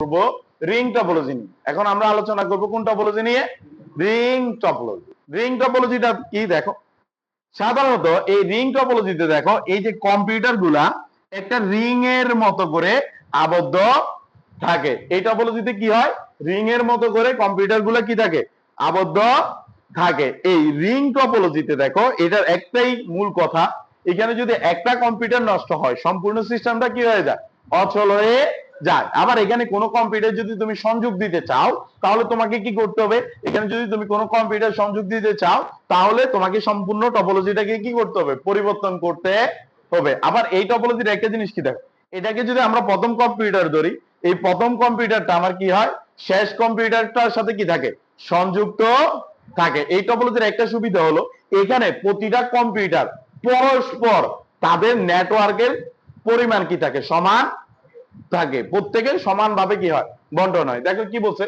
করব ring topology নিয়ে। এখন আমরা আলোচনা করব কোন টপোলজি নিয়ে? Ring topology. রিং টপোলজিটা কি দেখো? সাধারণত এই রিং টপোলজিতে দেখো, এই যে কম্পিউটারগুলা একটা রিং এর মতো করে আবদ্ধ থাকে। এই টপোলজিতে কি হয়? রিং এর মতো করে কম্পিউটারগুলা কি থাকে? আবদ্ধ থাকে। এই রিং টপোলজিতে দেখো, এটার একটাই মূল কথা, এখানে যদি একটা কম্পিউটার নষ্ট হয়, সম্পূর্ণ সিস্টেমটা কি হয়ে যায়? অচল হয়ে যায়। আবার এখানে কোনো কম্পিউটার যদি তুমি সংযোগ দিতে চাও, তাহলে তোমাকে কি করতে হবে? এখানে যদি তুমি কোনো কম্পিউটার সংযোগ দিতে চাও, তাহলে তোমাকে সম্পূর্ণ টপোলজিটাকে কি করতে হবে? পরিবর্তন করতে হবে। আবার এই টপোলজির একটা জিনিস কি দেখো? এটাকে যদি আমরা প্রথম কম্পিউটার ধরি, এই প্রথম কম্পিউটারটা আমার কি হয়? শেষ কম্পিউটারটার সাথে কি থাকে? সংযুক্ত থাকে। এই টপোলজির একটা সুবিধা হলো, এখানে প্রতিটা কম্পিউটার পরস্পর তাদের নেটওয়ার্কের পরিমাণ কি থাকে? সমান থাকে। প্রত্যেকের সমানভাবে কি হয়? বন্টন হয়। দেখো কি বলছে?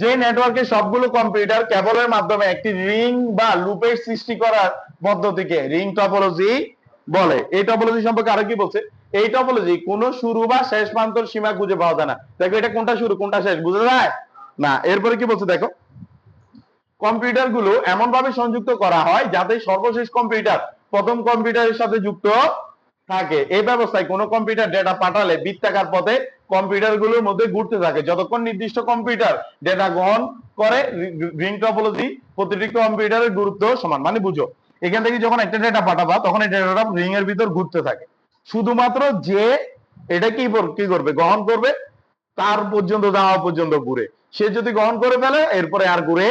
যে নেটওয়ার্কে সবগুলো কম্পিউটার কেবলের মাধ্যমে একটি রিং বা লুপের সৃষ্টি করার পদ্ধতিকে রিং টপোলজি বলে। এই টপোলজি সম্পর্কে আরও কি বলছে? এই টপোলজি কোন শুরু বা শেষ প্রান্তর সীমা খুঁজে পাওয়া যায় না। দেখো এটা কোনটা শুরু, কোনটা শেষ, বুঝা যায়? না, এরপরে কি বলছে দেখো? কম্পিউটারগুলো এমন ভাবে সংযুক্ত করা হয় যাতে সর্বশেষ কম্পিউটার প্রথম কম্পিউটারের সাথে যুক্ত থাকে। এই ব্যবস্থায় কোনো কম্পিউটার ডেটা পাঠালে বৃত্তাকার পথে কম্পিউটারগুলোর মধ্যে ঘুরতে থাকে। যতক্ষণ নির্দিষ্ট কম্পিউটার ডেটা গ্রহণ করে রিং টপোলজি প্রতিটি কম্পিউটারের গুরুত্ব সমান। মানে বুঝো, এখান থেকে যখন একটা ডেটা পাঠাবা, তখন এই ডেটাটা রিং এর ভিতর ঘুরতে থাকে। শুধুমাত্র যে এটা কি কি করবে? গ্রহণ করবে, তার পর্যন্ত যাওয়া পর্যন্ত ঘুরে। সে যদি গ্রহণ করে ফেলে, এরপরে আর ঘুরে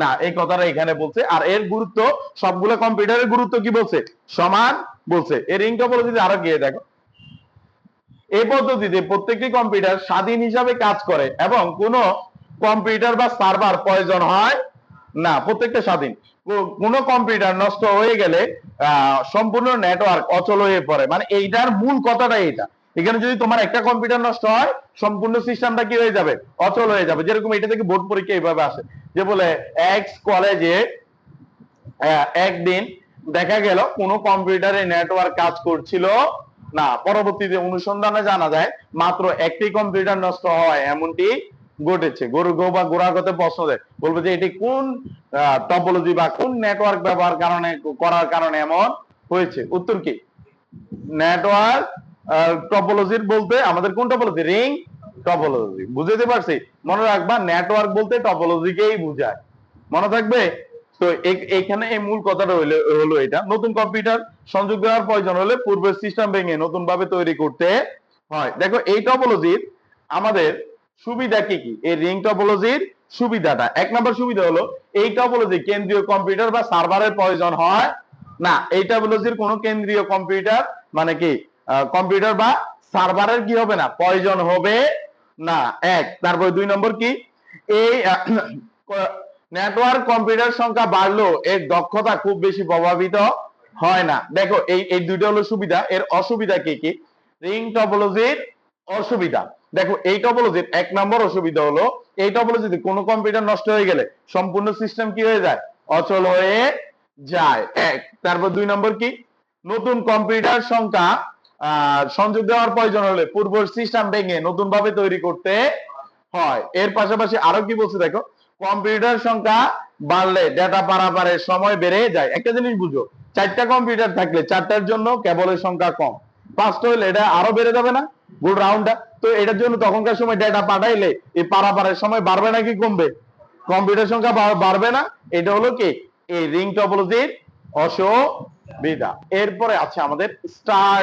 না, এই কথাটা এখানে বলছে। আর এর গুরুত্ব, সবগুলো কম্পিউটারের গুরুত্ব কি বলছে? সমান বলছে। এর রিং টপোলজিতে আরও গিয়ে দেখো। এই পদ্ধতিতে প্রত্যেকটি কম্পিউটার স্বাধীন হিসাবে কাজ করে এবং কোনো কম্পিউটার বা সার্ভার প্রয়োজন হয় না, প্রত্যেকটা স্বাধীন। কোনো কম্পিউটার নষ্ট হয়ে গেলে সম্পূর্ণ নেটওয়ার্ক অচল হয়ে পড়ে। মানে এইটার মূল কথাটা এইটা এখানে যদি তোমার একটা কম্পিউটার নষ্ট হয়, সম্পূর্ণ সিস্টেমটা কি হয়ে যাবে? অচল হয়ে যাবে। যেরকম এটা থেকে বোর্ড পরীক্ষা এইভাবে আসে। যে বলে এক্স কলেজে একদিন দেখা গেল কোনো কম্পিউটারে নেটওয়ার্ক কাজ করছিল না। পরবর্তীতে অনুসন্ধানে জানা যায়, মাত্র একটি কম্পিউটার নষ্ট হয়, এমনটি ঘটেছে। গরু গো বা গোড়াগতে প্রশ্ন দেয়। বলব যে এটি কোন টপোলজি বা কোন নেটওয়ার্ক ব্যবহার কারণে, করার কারণে এমন হয়েছে? উত্তর কি? নেটওয়ার্ক টপোলজির বলতে আমাদের কোন টপোলজি রিং টপোলজি বুঝতে পারছি? মনে রাখবা নেটওয়ার্ক বলতে টপোলজিকেই বুঝায়। মনে থাকবে? তো এখানে এই মূল কথাটা হলো হলো এটা। নতুন কম্পিউটার সংযোগ দেওয়ার প্রয়োজন হলে পূর্বের সিস্টেম ভেঙে নতুন ভাবে তৈরি করতে হয়। দেখো, এই টপোলজির আমাদের সুবিধা কি কি? এই রিং টপোলজির সুবিধাটা। এক নম্বর সুবিধা হলো, এই টপোলজি কেন্দ্রীয় কম্পিউটার বা সার্ভারের প্রয়োজন হয় না। এই টপোলজির কোনো কেন্দ্রীয় কম্পিউটার মানে কি? কম্পিউটার বা সার্ভারের কি হবে না? প্রয়োজন হবে না, এক। তারপর দুই নম্বর কি? এই নেটওয়ার্ক কম্পিউটার সংখ্যা বাড়লেও এর দক্ষতা খুব বেশি প্রভাবিত হয় না। দেখো, এই এই দুইটা হলো সুবিধা। এর অসুবিধা কি কি? রিং টপোলজির অসুবিধা। দেখো, এই টপোলজির এক নম্বর অসুবিধা হলো, এই টপোলজিতে কোনো কম্পিউটার নষ্ট হয়ে গেলে সম্পূর্ণ সিস্টেম কি হয়ে যায়? অচল হয়ে যায়। এক। তারপর দুই নম্বর কি? নতুন কম্পিউটার সংখ্যা সংযোগ দেওয়ার প্রয়োজন হলে পূর্ব সিস্টেম ভেঙে নতুন ভাবে তৈরি করতে হয়। এর পাশাপাশি আরও কি বলছে দেখো? কম্পিউটার সংখ্যা বাড়লে ডেটা পারাপারের সময় বেড়ে যায়। একটা জিনিস বুঝো, চারটা কম্পিউটার থাকলে চারটার জন্য কেবলের সংখ্যা কম। পাঁচটা হলে এটা আরও বেড়ে যাবে না? গোল রাউন্ডটা তো এটার জন্য তখনকার সময় ডেটা পাঠাইলে এই পারাপারের সময় বাড়বে নাকি কমবে? কম্পিউটার সংখ্যা বাড়বে না? এটা হলো কি? এই রিং টপোলজির অসুবিধা। এরপরে আছে আমাদের স্টার